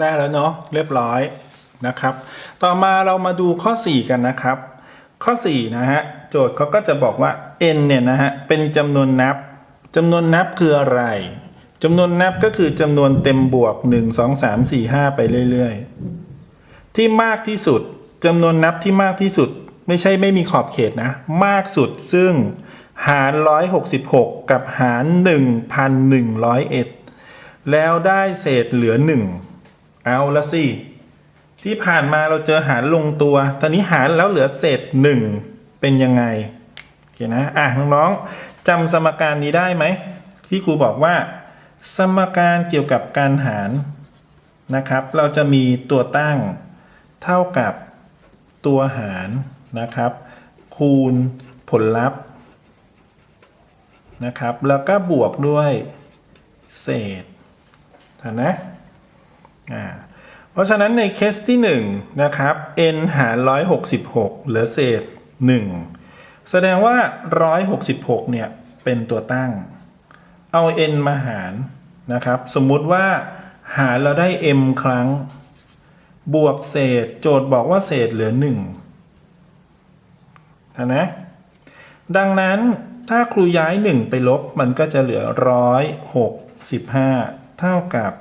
ได้แล้วเนาะเรียบร้อยนะครับ ต่อมาเรามาดูข้อ 4 กันนะครับ ข้อ 4 นะฮะ โจทย์เขาก็จะบอกว่า n เนี่ยนะฮะ เป็นจำนวนนับจำนวนนับคืออะไรจำนวนนับก็คือจำนวนเต็มบวก 1 2 3 4 5 ไปเรื่อยๆ ที่มากที่สุดจำนวนนับที่มากที่สุด ไม่ใช่ไม่มีขอบเขตนะ มากสุดซึ่งหาร 166 กับหาร 1,101 แล้วได้เศษเหลือ 1 เอาละสิ ที่ผ่านมาเราเจอหารลงตัว ตอนนี้หารแล้วเหลือเศษ1เป็นยังไงโอเคนะอะน้องๆจำสมการนี้ได้ไหมที่ครูบอกว่า สมการเกี่ยวกับการหารนะครับ เราจะมีตัวตั้งเท่ากับตัวหารนะครับ คูณผลลัพธ์นะครับ แล้วก็บวกด้วยเศษนะ เพราะฉะนั้นในเคสที่1นะครับ n หาร 166 เหลือเศษ 1 แสดงว่า 166 เนี่ย เป็นตัวตั้ง เอา n มาหารนะครับ สมมุติว่าหารเราได้ m ครั้ง บวกเศษ โจทย์บอกว่าเศษเหลือ 1นะนะดังนั้นถ้าครูย้าย 1 ไปลบมันก็จะเหลือ 165 เท่ากับ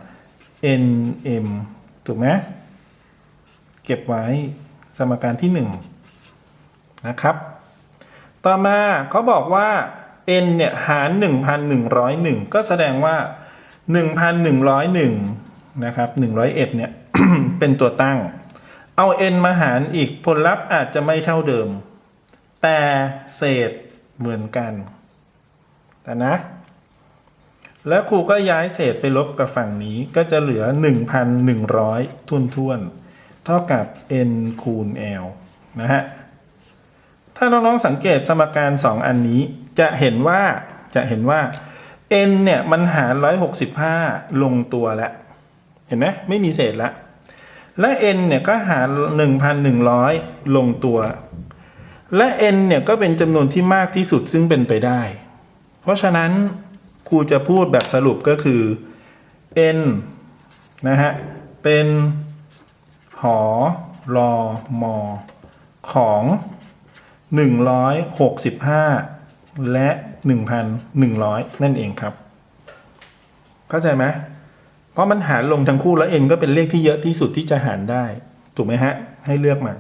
nm ถูกไหมเก็บไว้สมการที่ 1 นะครับ ต่อมาเขาบอกว่า n เนี่ยหาร 1,101 ก็แสดงว่า 1,101 นะครับ 101 เนี่ย เป็นตัวตั้ง เอา n มาหารอีกผลลัพธ์อาจจะไม่เท่าเดิม แต่เศษเหมือนกัน แต่นะ แล้วครูก็ย้ายเศษไปลบกับฝั่งนี้ก็จะเหลือ 1,100 ทุนท่วน เท่ากับ n คูณ l นะฮะ ถ้าน้องๆสังเกตสมการ 2 อันนี้จะเห็นว่าจะเห็นว่า n เนี่ยมันหาร 165 ลงตัวแล้ว เห็นไหมไม่มีเศษละ และ n เนี่ยก็หาร 1,100 ลงตัว และ n เนี่ยก็เป็นจำนวนที่มากที่สุดซึ่งเป็นไปได้ เพราะฉะนั้น ครูจะพูดแบบสรุปก็คือ n นะฮะ เป็นหอรอมอของ 165 และ 1,100 นั่นเองครับ เข้าใจไหมเพราะมันหารลงทั้งคู่แล้ว n ก็เป็นเลขที่เยอะที่สุดที่จะหารได้ ถูกไหมฮะ ให้เลือกมา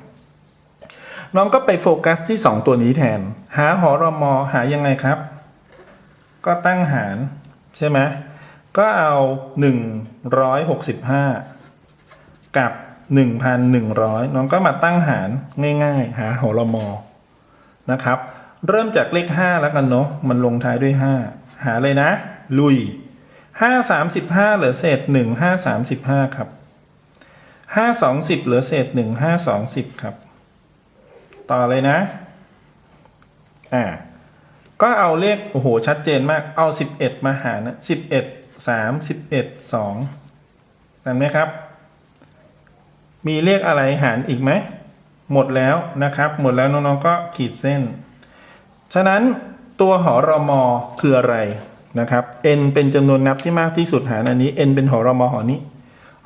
น้องก็ไปโฟกัสที่ 2 ตัวนี้แทน หาหอรอมอหายังไงครับ ก็ตั้งหารใช่ไหมก็เอา 165 กับ 1,100 น้องก็มาตั้งหารง่ายๆ หาหอรมอนะครับ เริ่มจากเลข 5 แล้วกันเนาะมันลงท้ายด้วย 5 หาเลยนะ ลุย 5 35 เหลือเศษ 1 5 35 ครับ 5 20 เหลือเศษ 1 5 20 ครับ ต่อเลยนะ อ่า ก็เอาเลขโอ้โหชัดเจนมากเอา 11 มาหารนะ11 3 11 2นั่นไหมครับ มีเลขอะไรหารอีกไหม หมดแล้วนะครับ หมดแล้วน้องๆก็ขีดเส้น ฉะนั้นตัวหอรมอคืออะไรนะครับ n เป็นจำนวนนับที่มากที่สุดหารอันนี้ n เป็นหอรมอหอนี้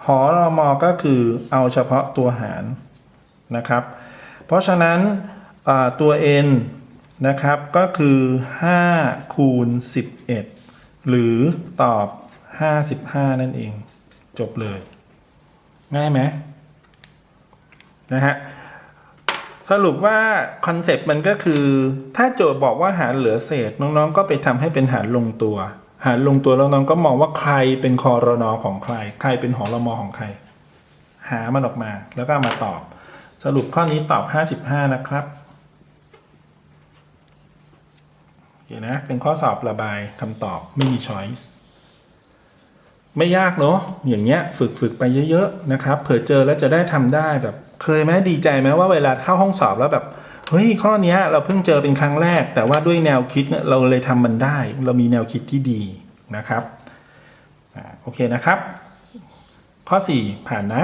หอรมอก็คือเอาเฉพาะตัวหารนะครับ เพราะฉะนั้นตัว n นะครับก็คือ 5 คูณ 11 หรือตอบ 55 นั่นเอง จบเลย ง่ายไหมนะฮะสรุปว่าคอนเซปต์มันก็คือ ถ้าโจทย์บอกว่าหารเหลือเศษน้องๆ ก็ไปทำให้เป็นหารลงตัว หารลงตัวแล้วน้องก็มองว่าใครเป็นคอรนอของใคร ใครเป็นหอรมอของใคร หามันออกมาแล้วก็มาตอบ สรุปข้อนี้ตอบ 55 นะครับโอ เคนะ เป็นข้อสอบระบายคำตอบไม่มี choice ไม่ยากเนาะอย่างเงี้ยฝึกฝึกไปเยอะๆนะครับเผื่อเจอแล้วจะได้ทำได้แบบเคยไหมดีใจไหมว่าเวลาเข้าห้องสอบแล้วแบบเฮ้ยข้อนี้เราเพิ่งเจอเป็นครั้งแรก แต่ว่าด้วยแนวคิดเราเลยทำมันได้ เรามีแนวคิดที่ดีนะครับอโอเคนะครับ ข้อ 4 ผ่านนะ